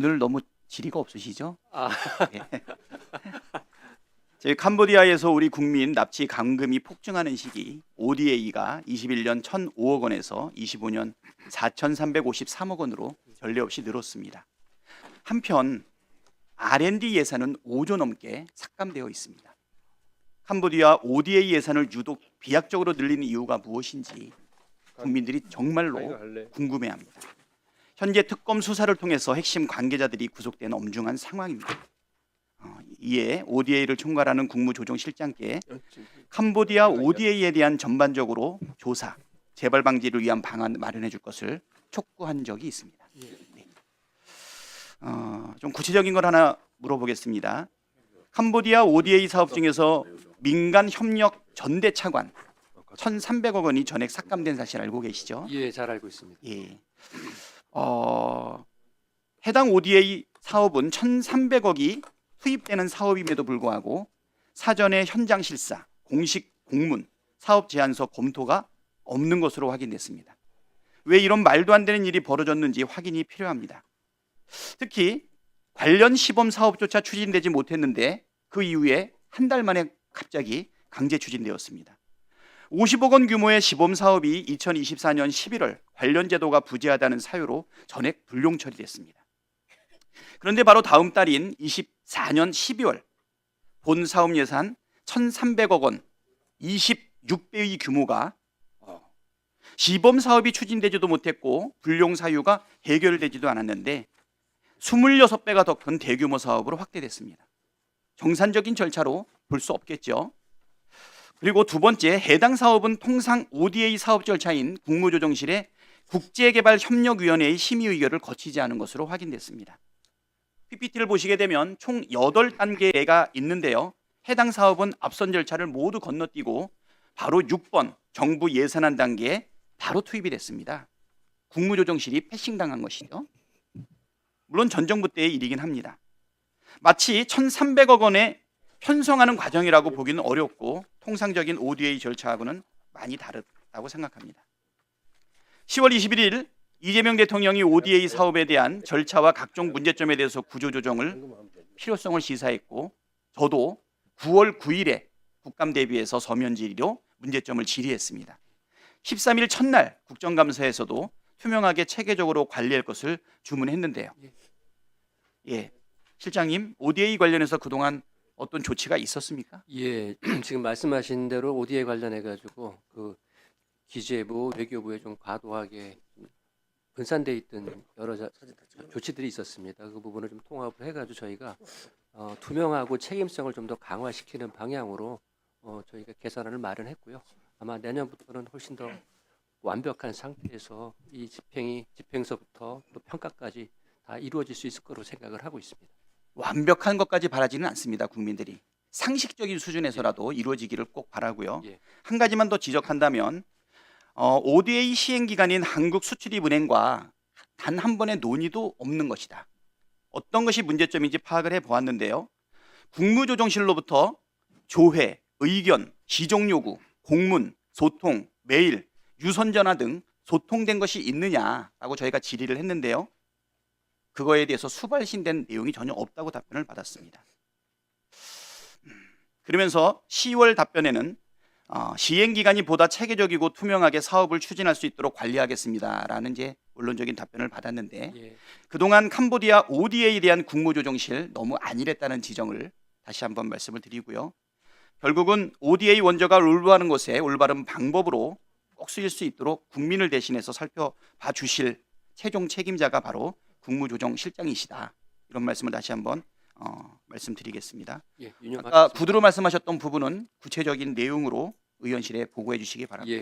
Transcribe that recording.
늘 너무 지리가 없으시죠? 아. 예. 저희 캄보디아에서 우리 국민 납치 감금이 폭증하는 시기 ODA가 21년 1,005억 원에서 25년 4,353억 원으로 전례 없이 늘었습니다. 한편 R&D 예산은 5조 넘게 삭감되어 있습니다. 캄보디아 ODA 예산을 유독 비약적으로 늘린 이유가 무엇인지 국민들이 정말로 궁금해합니다. 현재 특검 수사를 통해서 핵심 관계자들이 구속된 엄중한 상황입니다. 어, 이에 ODA를 총괄하는 국무조정실장께 캄보디아 ODA에 대한 전반적으로 조사, 재발 방지를 위한 방안 마련해 줄 것을 촉구한 적이 있습니다. 네. 어, 좀 구체적인 걸 하나 물어보겠습니다. 캄보디아 ODA 사업 중에서 민간 협력 전대 차관 1,300억 원이 전액 삭감된 사실 알고 계시죠? 예, 잘 알고 있습니다. 예. 어, 해당 ODA 사업은 1,300억이 투입되는 사업임에도 불구하고 사전에 현장 실사, 공식 공문, 사업 제안서 검토가 없는 것으로 확인됐습니다. 왜 이런 말도 안 되는 일이 벌어졌는지 확인이 필요합니다. 특히 관련 시범 사업조차 추진되지 못했는데 그 이후에 한 달 만에 갑자기 강제 추진되었습니다. 50억 원 규모의 시범 사업이 2024년 11월 관련 제도가 부재하다는 사유로 전액 불용 처리됐습니다. 그런데 바로 다음 달인 24년 12월 본 사업 예산 1,300억 원 26배의 규모가 어, 시범 사업이 추진되지도 못했고 불용 사유가 해결되지도 않았는데 26배가 더 큰 대규모 사업으로 확대됐습니다. 정상적인 절차로 볼 수 없겠죠. 그리고 두 번째 해당 사업은 통상 ODA 사업 절차인 국무조정실의 국제개발협력위원회의 심의 의결을 거치지 않은 것으로 확인됐습니다. PPT를 보시게 되면 총 8단계가 있는데요. 해당 사업은 앞선 절차를 모두 건너뛰고 바로 6번 정부 예산안 단계에 바로 투입이 됐습니다. 국무조정실이 패싱당한 것이죠. 물론 전 정부 때의 일이긴 합니다. 마치 1,300억 원에 편성하는 과정이라고 보기는 어렵고 통상적인 ODA 절차하고는 많이 다르다고 생각합니다. 10월 21일 이재명 대통령이 ODA 사업에 대한 절차와 각종 문제점에 대해서 구조조정을 필요성을 시사했고 저도 9월 9일에 국감 대비해서 서면 질의로 문제점을 질의했습니다. 13일 첫날 국정감사에서도 투명하게 체계적으로 관리할 것을 주문했는데요. 예, 실장님 ODA 관련해서 그동안 어떤 조치가 있었습니까? 예, 지금 말씀하신 대로 ODA 관련해 가지고 그 기재부, 외교부에 좀 과도하게 좀 분산돼 있던 여러 자, 조치들이 있었습니다. 그 부분을 좀 통합을 해가지고 저희가 어, 투명하고 책임성을 좀 더 강화시키는 방향으로 어, 저희가 개선안을 마련했고요. 아마 내년부터는 훨씬 더 완벽한 상태에서 이 집행이 집행서부터 또 평가까지 다 이루어질 수 있을 거로 생각을 하고 있습니다. 완벽한 것까지 바라지는 않습니다. 국민들이 상식적인 수준에서라도 이루어지기를 꼭 바라고요. 예. 한 가지만 더 지적한다면 어, ODA 시행 기관인 한국 수출입은행과 단 한 번의 논의도 없는 것이다. 어떤 것이 문제점인지 파악을 해 보았는데요. 국무조정실로부터 조회, 의견, 시정 요구, 공문, 소통, 메일, 유선 전화 등 소통된 것이 있느냐라고 저희가 질의를 했는데요. 그거에 대해서 수발신된 내용이 전혀 없다고 답변을 받았습니다. 음, 그러면서 10월 답변에는 어, 시행 기간이 보다 체계적이고 투명하게 사업을 추진할 수 있도록 관리하겠습니다라는 이제 원론적인 답변을 받았는데 예. 그동안 캄보디아 ODA에 대한 국무조정실 너무 안일했다는 지적을 다시 한번 말씀을 드리고요. 결국은 ODA 원조가 올바른 곳에 올바른 방법으로 꼭 쓰일 수 있도록 국민을 대신해서 살펴봐 주실 최종 책임자가 바로 국무조정실장이시다. 이런 말씀을 다시 한번 어, 말씀드리겠습니다. 예, 아까. 구두로 말씀하셨던 부분은 구체적인 내용으로 의원실에 보고해 주시기 바랍니다. 예,